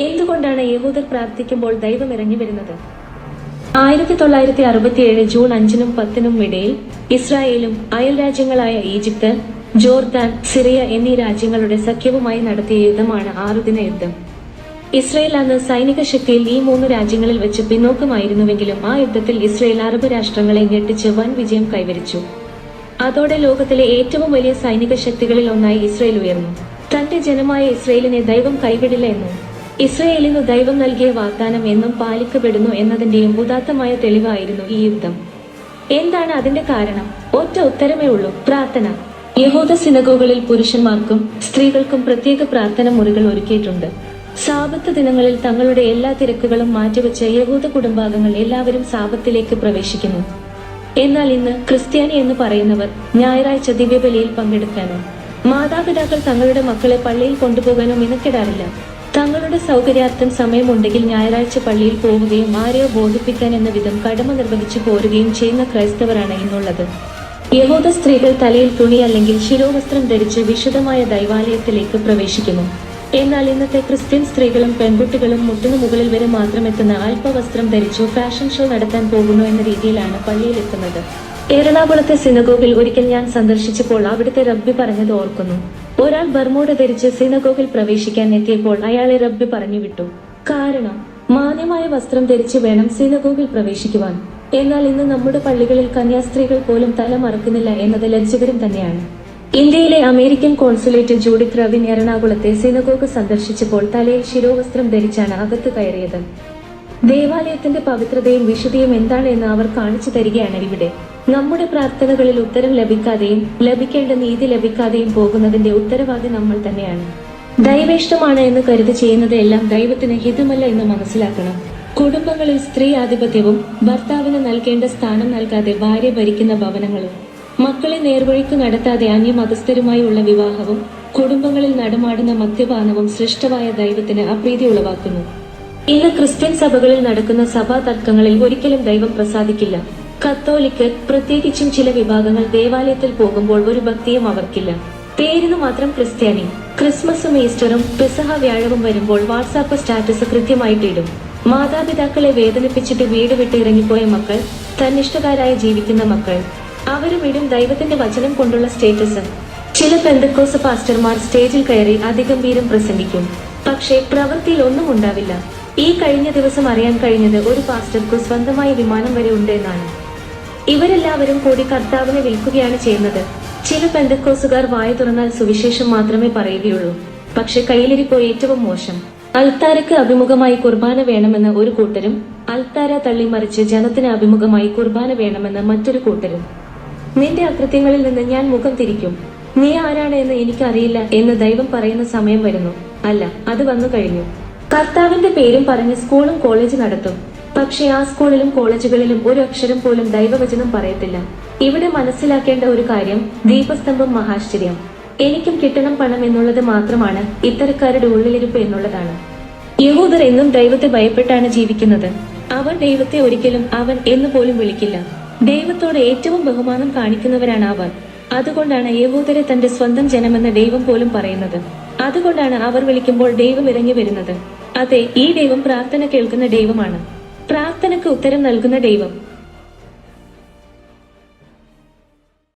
എന്തുകൊണ്ടാണ് യഹൂദർ പ്രാർത്ഥിക്കുമ്പോൾ ദൈവം ഇറങ്ങി വരുന്നത്? ആയിരത്തി തൊള്ളായിരത്തി അറുപത്തിയേഴ് ജൂൺ അഞ്ചിനും പത്തിനും ഇടയിൽ ഇസ്രായേലും അയൽ രാജ്യങ്ങളായ ഈജിപ്ത് ജോർദാൻ സിറിയ എന്നീ രാജ്യങ്ങളുടെ സഖ്യവുമായി നടത്തിയ യുദ്ധമാണ് ആറുദിന യുദ്ധം. ഇസ്രയേൽ അന്ന് സൈനിക ശക്തിയിൽ ഈ മൂന്ന് രാജ്യങ്ങളിൽ വെച്ച് പിന്നോക്കമായിരുന്നുവെങ്കിലും ആ യുദ്ധത്തിൽ ഇസ്രയേൽ അറബ് രാഷ്ട്രങ്ങളെ ഞെട്ടിച്ച് വൻ വിജയം കൈവരിച്ചു. അതോടെ ലോകത്തിലെ ഏറ്റവും വലിയ സൈനിക ശക്തികളിൽ ഒന്നായി ഇസ്രയേൽ ഉയർന്നു. തന്റെ ജനമായ ഇസ്രയേലിനെ ദൈവം കൈവിടില്ല എന്നും ഇസ്രയേലിനു ദൈവം നൽകിയ വാഗ്ദാനം എന്നും പാലിക്കപ്പെടുന്നു എന്നതിന്റെയും ഉദാത്തമായ തെളിവായിരുന്നു ഈ യുദ്ധം. എന്താണ് അതിന്റെ കാരണം? ഒറ്റ ഉത്തരമേ ഉള്ളൂ പ്രാർത്ഥന. യഹൂദ സിനഗോകളിൽ പുരുഷന്മാർക്കും സ്ത്രീകൾക്കും പ്രത്യേക പ്രാർത്ഥന മുറികൾ ഒരുക്കിയിട്ടുണ്ട്. സാപത്ത് ദിനങ്ങളിൽ തങ്ങളുടെ എല്ലാ തിരക്കുകളും മാറ്റിവെച്ച് യഹൂദ കുടുംബാംഗങ്ങൾ എല്ലാവരും സാപത്തിലേക്ക് പ്രവേശിക്കുന്നു. എന്നാൽ ഇന്ന് ക്രിസ്ത്യാനി എന്ന് പറയുന്നവർ ഞായറാഴ്ച ദിവ്യബലിയിൽ പങ്കെടുക്കാനോ മാതാപിതാക്കൾ തങ്ങളുടെ മക്കളെ പള്ളിയിൽ കൊണ്ടുപോകാനോ മിനക്കിടാറില്ല. തങ്ങളുടെ സൗകര്യാർത്ഥം സമയമുണ്ടെങ്കിൽ ഞായറാഴ്ച പള്ളിയിൽ പോവുകയും ആരെയോ ബോധിപ്പിക്കാൻ എന്ന വിധം കടമ നിർവഹിച്ചു പോരുകയും ചെയ്യുന്ന ക്രൈസ്തവരാണ് ഇന്നുള്ളത്. യഹൂദ സ്ത്രീകൾ തലയിൽ തുണി അല്ലെങ്കിൽ ശിരോവസ്ത്രം ധരിച്ച് വിശദമായ ദൈവാലയത്തിലേക്ക് പ്രവേശിക്കുന്നു. എന്നാൽ ഇന്നത്തെ ക്രിസ്ത്യൻ സ്ത്രീകളും പെൺകുട്ടികളും മുട്ടിനു മുകളിൽ വരെ മാത്രം എത്തുന്ന അല്പവസ്ത്രം ധരിച്ചു ഫാഷൻ ഷോ നടത്താൻ പോകുന്നു എന്ന രീതിയിലാണ് പള്ളിയിലെത്തുന്നത്. എറണാകുളത്തെ സിനഗോഗിൽ ഒരിക്കൽ ഞാൻ സന്ദർശിച്ചപ്പോൾ അവിടുത്തെ റബ്ബി പറഞ്ഞത് ഓർക്കുന്നു. ഒരാൾ ബർമോട ധരിച്ച് സിനഗോഗിൽ പ്രവേശിക്കാൻ എത്തിയപ്പോൾ അയാളെ റബ്ബി പറഞ്ഞു വിട്ടു. കാരണം മാന്യമായ വസ്ത്രം ധരിച്ച് വേണം സിനഗോഗിൽ പ്രവേശിക്കുവാൻ. എന്നാൽ ഇന്ന് നമ്മുടെ പള്ളികളിൽ കന്യാസ്ത്രീകൾ പോലും തല മറക്കുന്നില്ല എന്നത് ലജ്ജകരം തന്നെയാണ്. ഇന്ത്യയിലെ അമേരിക്കൻ കോൺസുലേറ്റ് ജൂഡിത് റവിൻ എറണാകുളത്തെ സിനഗോഗ് സന്ദർശിച്ചപ്പോൾ തലയിൽ ശിരോവസ്ത്രം ധരിച്ചാണ് അകത്ത് കയറിയത്. ദേവാലയത്തിന്റെ പവിത്രതയും വിശുദ്ധിയും എന്താണ് എന്ന് അവർ കാണിച്ചു തരികയാണ് ഇവിടെ. നമ്മുടെ പ്രാർത്ഥനകളിൽ ഉത്തരം ലഭിക്കാതെയും ലഭിക്കേണ്ട നീതി ലഭിക്കാതെയും പോകുന്നതിന്റെ ഉത്തരവാദി നമ്മൾ തന്നെയാണ്. ദൈവേഷ്ടമാണ് എന്ന് കരുതി ചെയ്യുന്നത് എല്ലാം ദൈവത്തിന് ഹിതമല്ല എന്ന് മനസ്സിലാക്കണം. കുടുംബങ്ങളിൽ സ്ത്രീ ആധിപത്യവും ഭർത്താവിന് നൽകേണ്ട സ്ഥാനം നൽകാതെ ഭാര്യ ഭരിക്കുന്ന ഭവനങ്ങളും മക്കളെ നേർവഴിക്ക് നടത്താതെ അന്യമതസ്ഥരുമായുള്ള വിവാഹവും കുടുംബങ്ങളിൽ നടമാടുന്ന മദ്യപാനവും ശ്രേഷ്ഠമായ ദൈവത്തിന് അപ്രീതി ഉളവാക്കുന്നു. ഇന്ന് ക്രിസ്ത്യൻ സഭകളിൽ നടക്കുന്ന സഭാ തർക്കങ്ങളിൽ ഒരിക്കലും ദൈവം പ്രസാദിക്കില്ല. കത്തോലിക്ക് പ്രത്യേകിച്ചും ചില വിഭാഗങ്ങൾ ദേവാലയത്തിൽ പോകുമ്പോൾ ഒരു ഭക്തിയും അവർക്കില്ല. പേരിന് മാത്രം ക്രിസ്ത്യാനി. ക്രിസ്മസും ഈസ്റ്ററും പെസഹ വ്യാഴവും വരുമ്പോൾ വാട്സാപ്പ് സ്റ്റാറ്റസ് കൃത്യമായിട്ട് ഇടും. മാതാപിതാക്കളെ വേദനിപ്പിച്ചിട്ട് വീട് വിട്ട് ഇറങ്ങിപ്പോയ മക്കൾ തന്നിഷ്ടകാരായി ജീവിക്കുന്ന മക്കൾ. അവരും ഇടും ദൈവത്തിന്റെ വചനം കൊണ്ടുള്ള സ്റ്റേറ്റസ്. ചില പെന്തക്കോസ് പാസ്റ്റർമാർ സ്റ്റേജിൽ കയറി അതിഗംഭീരം പ്രസംഗിക്കും. പക്ഷേ പ്രവൃത്തിയിൽ ഒന്നും ഉണ്ടാവില്ല. ഈ കഴിഞ്ഞ ദിവസം അറിയാൻ കഴിഞ്ഞത് ഒരു പാസ്റ്റർക്ക് സ്വന്തമായ വിമാനം വരെ ഉണ്ട് എന്നാണ്. ഇവരെല്ലാവരും കൂടി കർത്താവിനെ വിൽക്കുകയാണ് ചെയ്യുന്നത്. ചില പെന്തക്കോസുകാർ വായ തുറന്നാൽ സുവിശേഷം മാത്രമേ പറയുകയുള്ളൂ. പക്ഷെ കയ്യിലിരിപ്പോ ഏറ്റവും മോശം. അൽത്താരക്ക് അഭിമുഖമായി കുർബാന വേണമെന്ന് ഒരു കൂട്ടരും അൽത്താര തള്ളിമറിച്ച് ജനത്തിന് അഭിമുഖമായി കുർബാന വേണമെന്ന് മറ്റൊരു കൂട്ടരും. നിന്റെ അകൃത്യങ്ങളിൽ നിന്ന് ഞാൻ മുഖം തിരിക്കും. നീ ആരാണ് എന്ന് എനിക്കറിയില്ല എന്ന് ദൈവം പറയുന്ന സമയം വരുന്നു. അല്ല അത് വന്നു കഴിഞ്ഞു. കർത്താവിന്റെ പേരും പറഞ്ഞ് സ്കൂളും കോളേജ് നടത്തും. പക്ഷെ ആ സ്കൂളിലും കോളേജുകളിലും ഒരു അക്ഷരം പോലും ദൈവവചനം പറയത്തില്ല. ഇവിടെ മനസ്സിലാക്കേണ്ട ഒരു കാര്യം ദീപസ്തംഭം മഹാശ്ചര്യം. എനിക്കും കിട്ടണം പണം എന്നുള്ളത് മാത്രമാണ് ഇത്തരക്കാരുടെ ഉള്ളിലിരിപ്പ് എന്നുള്ളതാണ്. യഹൂദർ എന്നും ദൈവത്തെ ഭയപ്പെട്ടാണ് ജീവിക്കുന്നത്. അവർ ദൈവത്തെ ഒരിക്കലും അവൻ എന്ന് പോലും വിളിക്കില്ല. ദൈവത്തോട് ഏറ്റവും ബഹുമാനം കാണിക്കുന്നവരാണ് അവർ. അതുകൊണ്ടാണ് യഹൂദരെ തന്റെ സ്വന്തം ജനമെന്ന് ദൈവം പോലും പറയുന്നത്. അതുകൊണ്ടാണ് അവർ വിളിക്കുമ്പോൾ ദൈവം ഇറങ്ങി വരുന്നത്. അതെ ഈ ദൈവം പ്രാർത്ഥന കേൾക്കുന്ന ദൈവമാണ്. പ്രാർത്ഥനയ്ക്ക് ഉത്തരം നൽകുന്ന ദൈവം.